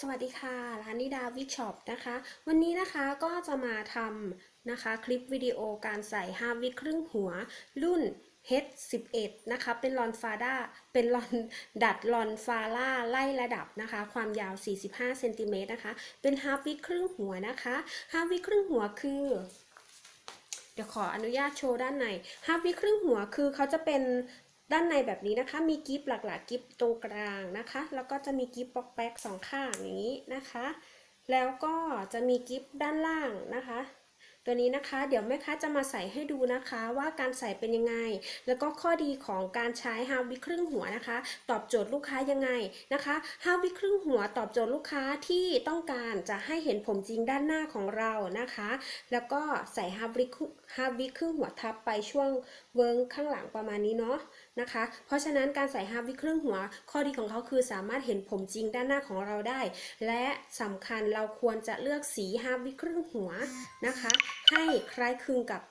สวัสดีค่ะ ร้านนิดาวิกช็อปนะคะ วันนี้นะคะก็จะมาทำนะคะคลิปวิดีโอการใส่ฮาร์วิครึ่งหัว รุ่น H11 นะคะ เป็นลอนฟาด้าเป็นลอนดัดลอนฟาร่าไล่ระดับนะคะ ความยาว 45เซนติเมตรนะคะ เป็นฮาร์วิครึ่งหัวนะคะฮาร์วิครึ่งหัวคือเดี๋ยวขออนุญาตโชว์ด้านในฮาร์วิครึ่งหัวคือเขาจะเป็น ด้านในแบบนี้นะคะ มีกิฟหลากๆกิฟตรงกลางนะคะ แล้วก็จะมีกิฟปอกแป๊กสองข้างอย่างนี้นะคะ แล้วก็จะมีกิฟด้านล่างนะคะ ตัวนี้นะคะ เดี๋ยวแม่ค้าจะมาใส่ให้ดูนะคะว่าการใส่เป็นยังไง แล้วก็ข้อดีของการใช้ฮาวิครึ่งหัวนะคะ ตอบโจทย์ลูกค้ายังไงนะคะฮาวิครึ่งหัวตอบโจทย์ลูกค้าที่ต้องการจะให้เห็นผมจริงด้านหน้าของเรานะคะ แล้วก็ใส่ฮาวิคฮาวิครึ่งหัวทับไปช่วงเวิร์งข้างหลังประมาณนี้เนาะ นะคะ เพราะฉะนั้นการใส่ฮาวิครึ่งหัว ข้อดีของเขาคือสามารถเห็นผมจริงด้านหน้าของเราได้ และสำคัญเราควรจะเลือกสีฮาวิครึ่งหัวนะคะ ให้คล้ายคลึงกับ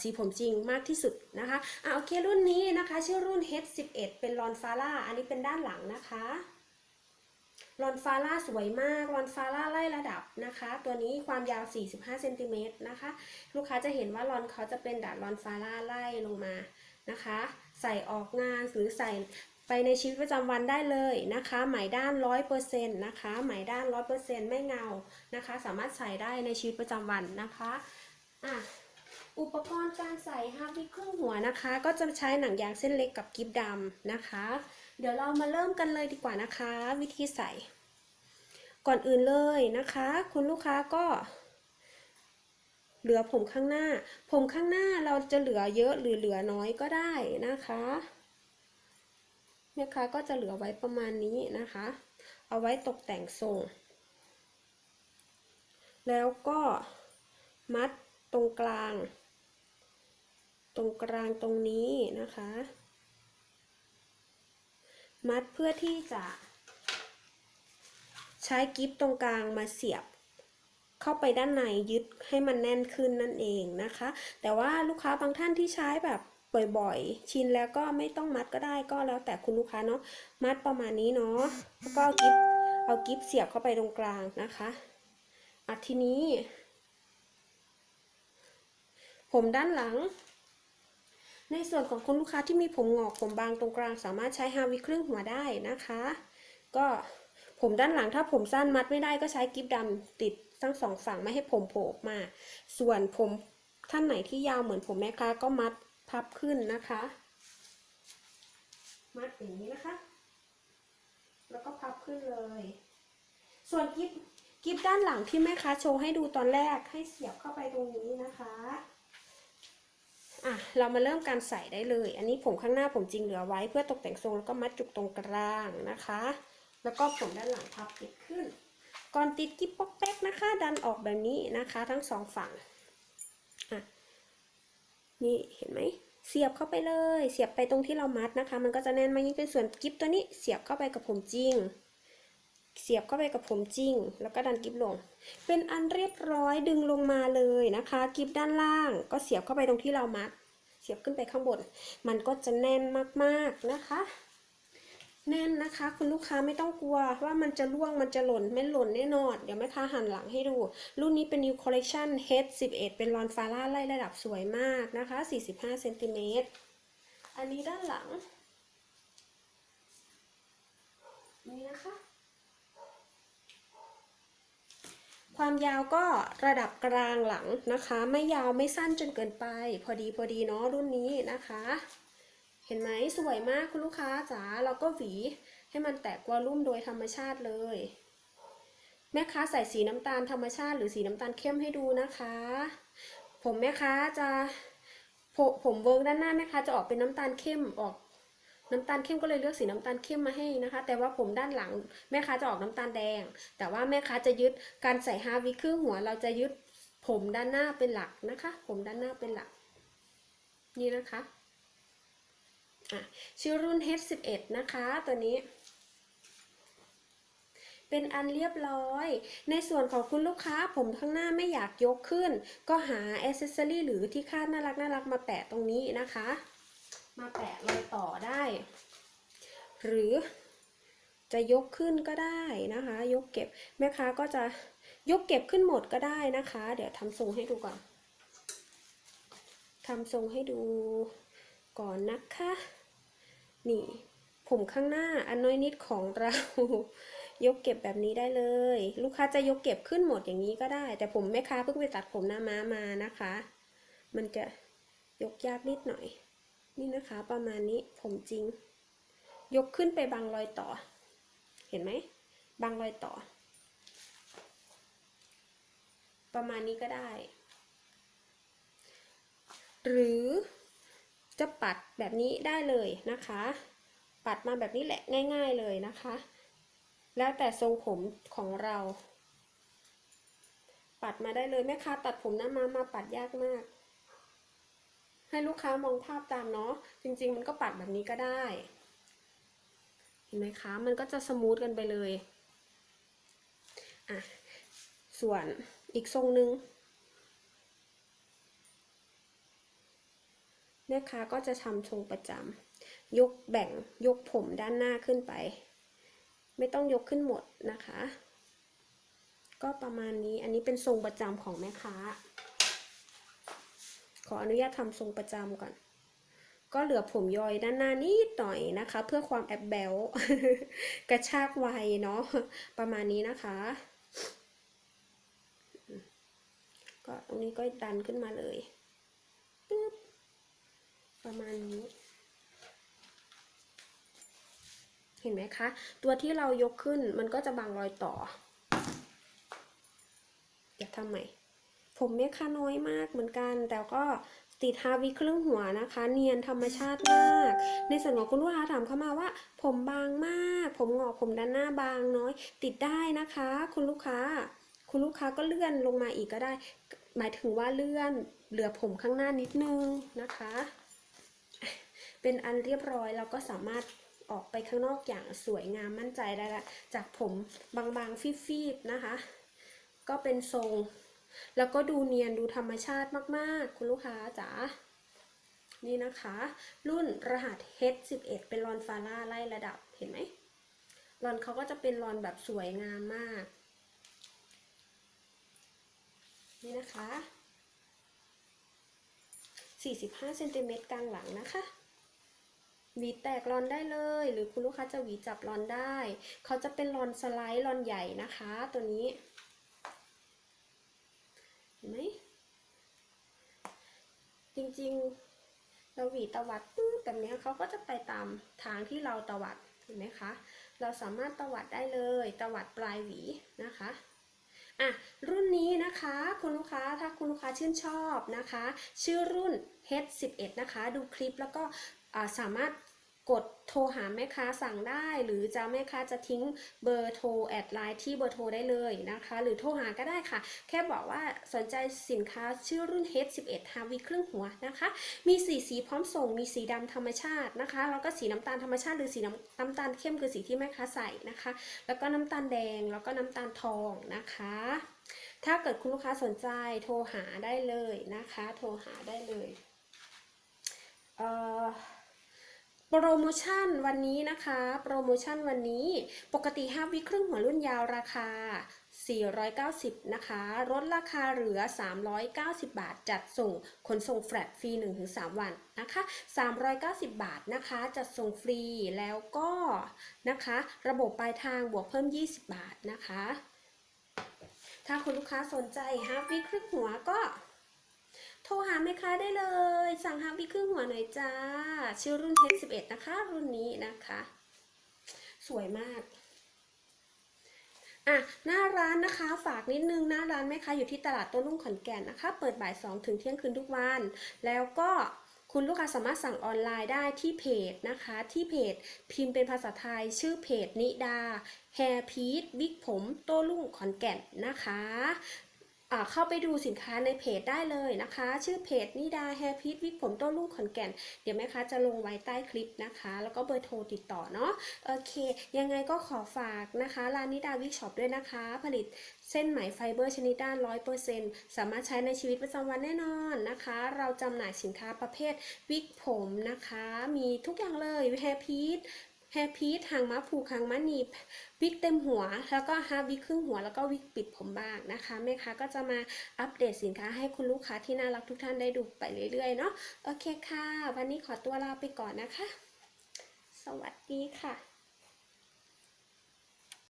สีผมจริงมากที่สุดนะคะอ่าโอเครุ่นนี้นะคะชื่อรุ่น H11 เป็นลอนฟาร่าอันนี้เป็นด้านหลังนะคะลอนฟาร่าสวยมากลอนฟาร่าไล่ระดับนะคะ ตัวนี้ความยาว 45เซนติเมตรนะคะ ลูกค้าจะเห็นว่าลอนเขาจะเป็นดัดลอนฟาร่าไล่ลงมานะคะ ใส่ออกงานหรือใส่ไปในชีวิตประจำวันได้เลยนะคะไหมด้าน100%นะคะไหมด้าน100%ไม่เงานะคะ สามารถใส่ได้ในชีวิตประจำวันนะคะอะอุปกรณ์การใส่ฮาร์วิกครึ่งหัวนะคะ ก็จะใช้หนังยางเส้นเล็กกับกิฟดำนะคะ เดี๋ยวเรามาเริ่มกันเลยดีกว่านะคะ วิธีใส่ ก่อนอื่นเลยนะคะ คุณลูกค้าก็ เหลือผมข้างหน้า ผมข้างหน้าเราจะเหลือเยอะหรือเหลือน้อยก็ได้นะคะแม่ค้าก็จะเหลือไว้ประมาณนี้นะคะ เอาไว้ตกแต่งทรง แล้วก็มัดตรงกลาง ตรงกลางตรงนี้นะคะ มัดเพื่อที่จะ ใช้กิฟตรงกลางมาเสียบ เข้าไปด้านในยึดให้มันแน่นขึ้นนั่นเองนะคะ แต่ว่าลูกค้าบางท่านที่ใช้แบบบ่อยๆ ชินแล้วก็ไม่ต้องมัดก็ได้ก็แล้วแต่คุณลูกค้าเนาะมัดประมาณนี้เนาะแล้วก็เอากิฟเอากิฟเสียบเข้าไปตรงกลางนะคะอะทีนี้ ผมด้านหลัง ในส่วนของคุณลูกค้าที่มีผมงอกผมบางตรงกลาง สามารถใช้ฮาวิครึ่งหัวได้นะคะ ก็ผมด้านหลังถ้าผมสั้นมัดไม่ได้ก็ใช้กิฟดำติด ทั้งสองฝั่งไม่ให้ผมโผล่ออกมา ส่วนผมท่านไหนที่ยาวเหมือนผมแม่ค้าก็มัดพับขึ้นนะคะ มัดอย่างนี้นะคะ แล้วก็พับขึ้นเลย ส่วนกิฟกิฟด้านหลังที่แม่ค้าโชว์ให้ดูตอนแรกให้เสียบเข้าไปตรงนี้นะคะอะเรามาเริ่มการใส่ได้เลย อันนี้ผมข้างหน้าผมจริงเหลือไว้เพื่อตกแต่งทรงแล้วก็มัดจุกตรงกลางนะคะ แล้วก็ผมด้านหลังพับติดขึ้น ก่อนติดกิ๊บป๊อกแป๊กนะคะ ดันออกแบบนี้นะคะ ทั้งสองฝั่งอะนี่เห็นไหมเสียบเข้าไปเลย เสียบไปตรงที่เรามัดนะคะ มันก็จะแน่นมากยิ่งขึ้นส่วนกิ๊บตัวนี้เสียบเข้าไปกับผมจริง เสียบเข้าไปกับผมจริง แล้วก็ดันกิ๊บลง เป็นอันเรียบร้อยดึงลงมาเลยนะคะกิ๊บด้านล่าง ก็เสียบเข้าไปตรงที่เรามัด เสียบขึ้นไปข้างบน มันก็จะแน่นมากๆนะคะ แน่นนะคะ คุณลูกค้าไม่ต้องกลัวว่ามันจะร่วงมันจะหล่นไม่หล่นแน่นอน เดี๋ยวแม่ค้าหันหลังให้ดู รุ่นนี้เป็น New Collection H11 เป็นลอนฟาร่าไล่ระดับสวยมากนะคะ 45เซนติเมตรอันนี้ด้านหลัง นี่นะคะ ความยาวก็ระดับกลางหลังนะคะ ไม่ยาวไม่สั้นจนเกินไป พอดีพอดีเนาะรุ่นนี้นะคะ เห็นไหมสวยมากคุณลูกค้าจ๋าเราก็หวีให้มันแตกวอลลุ่มโดยธรรมชาติเลย แม่ค้าใส่สีน้ำตาลธรรมชาติ หรือสีน้ำตาลเข้มให้ดูนะคะ ผมแม่ค้าจะผมผมเวิร์กด้านหน้าแม่ค้าจะออกเป็นน้ำตาลเข้มออกน้ำตาลเข้มก็เลยเลือกสีน้ำตาลเข้มมาให้นะคะ แต่ว่าผมด้านหลังแม่ค้าจะออกน้ำตาลแดง แต่ว่าแม่ค้าจะยึดการใส่ฮาวิครึ่งหัว เราจะยึดผมด้านหน้าเป็นหลักนะคะ ผมด้านหน้าเป็นหลัก นี่นะคะ อะชื่อรุ่น H11 นะคะตัวนี้ เป็นอันเรียบร้อย ในส่วนของคุณลูกค้าผมข้างหน้าไม่อยากยกขึ้น ก็หาอ c เซสซอรี่หรือที่คาดน่ารักน่ารักมาแปะตรงนี้นะคะ มาแปะรอยต่อได้ หรือจะยกขึ้นก็ได้นะคะ ยกเก็บแม่ค้าก็จะยกเก็บขึ้นหมดก็ได้นะคะ เดี๋ยวทำทรงให้ดูก่อนทำทรงให้ดูก่อนนะคะ นี่ ผมข้างหน้าอันน้อยนิดของเรา ยกเก็บแบบนี้ได้เลย ลูกค้าจะยกเก็บขึ้นหมดอย่างนี้ก็ได้ แต่ผมแม่ค้าเพิ่งไปตัดผมหน้าม้ามานะคะ มันจะยกยากนิดหน่อย นี่นะคะประมาณนี้ผมจริง ยกขึ้นไปบางรอยต่อ เห็นไหมบางรอยต่อ ประมาณนี้ก็ได้ หรือ จะปัดแบบนี้ได้เลยนะคะ ปัดมาแบบนี้แหละง่าย ๆเลยนะคะ แล้วแต่ทรงผมของเรา ปัดมาได้เลยแม่ค้าตัดผมหน้ามามาปัดยากมาก ให้ลูกค้ามองภาพตามเนาะจริง ๆ มันก็ปัดแบบนี้ก็ได้ เห็นไหมคะมันก็จะสมูทกันไปเลยอะส่วนอีกทรงหนึ่ง แม่ค้าก็จะทำทรงประจำยกแบ่งยกผมด้านหน้าขึ้นไป ไม่ต้องยกขึ้นหมดนะคะ ก็ประมาณนี้อันนี้เป็นทรงประจำของแม่ค้า ขออนุญาตทำทรงประจำก่อน ก็เหลือผมยอยด้านหน้านิดหน่อยนะคะ เพื่อความแอบแบลกระชากไวเนาะประมาณนี้นะคะก็ตรงนี้ก็ดันขึ้นมาเลยปึ๊บ ประมาณนี้ เห็นไหมคะ ตัวที่เรายกขึ้นมันก็จะบางรอยต่อ อยากทำใหม่ ผมเมคาน้อยมากเหมือนกัน แต่ก็ติดฮาวิครึ่งหัวนะคะ เนียนธรรมชาติมาก ในส่วนของคุณลูกค้าถามเข้ามาว่า ผมบางมาก ผมงอกผมด้านหน้าบางน้อย ติดได้นะคะ คุณลูกค้า คุณลูกค้าก็เลื่อนลงมาอีกก็ได้ หมายถึงว่าเลื่อนเหลือผมข้างหน้านิดนึงนะคะ เป็นอันเรียบร้อยเราก็สามารถออกไปข้างนอกอย่างสวยงามมั่นใจได้ละจากผมบางๆฟีบๆนะคะ ก็เป็นทรง แล้วก็ดูเนียนดูธรรมชาติมากๆ คุณลูกค้าจ๋านี่นะคะ รุ่นรหัส H11 เป็นรอนฟาร่าไล่ระดับเห็นไหมรอนเขาก็จะเป็นรอนแบบสวยงามมาก นี่นะคะ 45เซนติเมตรกลางหลังนะคะ หวีแตกรอนได้เลย หรือคุณลูกค้าจะหวีจับรอนได้ เขาจะเป็นรอนสไลด์รอนใหญ่นะคะ ตัวนี้เห็นไหมจริงๆ เราหวีตวัดปื้ดแบบนี้เขาก็จะไปตามทางที่เราตวัดเห็นไหมคะ เราสามารถตวัดได้เลยตวัดปลายหวีนะคะอะรุ่นนี้นะคะคุณลูกค้าถ้าคุณลูกค้าชื่นชอบนะคะ ชื่อรุ่น H11 นะคะ ดูคลิปแล้วก็ สามารถกดโทรหาแม่ค้าสั่งได้ หรือจะแม่ค้าจะทิ้งเบอร์โทรแอดไลน์ที่เบอร์โทรได้เลยนะคะ หรือโทรหาก็ได้ค่ะ แค่บอกว่าสนใจสินค้าชื่อรุ่น H11 ฮาวีครึ่งหัวนะคะ มีสีสีพร้อมส่งมีสีดำธรรมชาตินะคะ แล้วก็สีน้ำตาลธรรมชาติหรือสีน้ำน้ำตาลเข้มคือสีที่แม่ค้าใส่นะคะ แล้วก็น้ำตาลแดงแล้วก็น้ำตาลทองนะคะ ถ้าเกิดคุณลูกค้าสนใจโทรหาได้เลยนะคะ โทรหาได้เลยเอ่อ โปรโมชั่นวันนี้นะคะ โปรโมชั่นวันนี้ปกติ 5 วิครึ่งหัวรุ่นยาวราคา 490 นะคะ ลดราคาเหลือ 390 บาท จัดส่งขนส่งแฟลตฟรี 1-3 วันนะคะ 390 บาทนะคะ จัดส่งฟรีแล้วก็นะคะ ระบบปลายทางบวกเพิ่ม 20 บาทนะคะ ถ้าคุณลูกค้าสนใจฮาวิครึ่งหัวก็ โทรหาแม่ค้าได้เลย สั่งฮาวิครึ่งหัวหน่อยจ้า ชื่อรุ่น H11 นะคะ รุ่นนี้นะคะ สวยมากอะหน้าร้านนะคะฝากนิดนึงหน้าร้านแม่ค้าอยู่ที่ตลาดโต้รุ่งขอนแก่นนะคะ เปิดบ่าย2ถึงเที่ยงคืนทุกวัน แล้วก็คุณลูกค้าสามารถสั่งออนไลน์ได้ที่เพจนะคะ ที่เพจพิมพ์เป็นภาษาไทย ชื่อเพจนิดาแฮร์พีทวิกผมโต้รุ่งขอนแก่นนะคะ เข้าไปดูสินค้าในเพจได้เลยนะคะ ชื่อเพจนิดาแฮร์พีทวิกผมโต้รุ่งขอนแก่น เดี๋ยวแม่ค้าจะลงไว้ใต้คลิปนะคะ แล้วก็เบอร์โทรติดต่อเนาะโอเค ยังไงก็ขอฝากนะคะร้านนิดาวิกช็อปด้วยนะคะ ผลิตเส้นไหมไฟเบอร์ชนิดด้าน100%สามารถใช้ในชีวิตประจำวันแน่นอนนะคะ เราจำหน่ายสินค้าประเภทวิกผมนะคะ มีทุกอย่างเลยแฮร์พีท แฮร์พีทหางม้าผูกหางม้าหนีบวิกเต็มหัว แล้วก็ฮาวิกครึ่งหัวแล้วก็วิกปิดผมบ้างนะคะแม่ค้าก็จะมาอัปเดตสินค้าให้คุณลูกค้าที่น่ารักทุกท่านได้ดูไปเรื่อยๆเนาะโอเคค่ะ วันนี้ขอตัวลาไปก่อนนะคะ สวัสดีค่ะ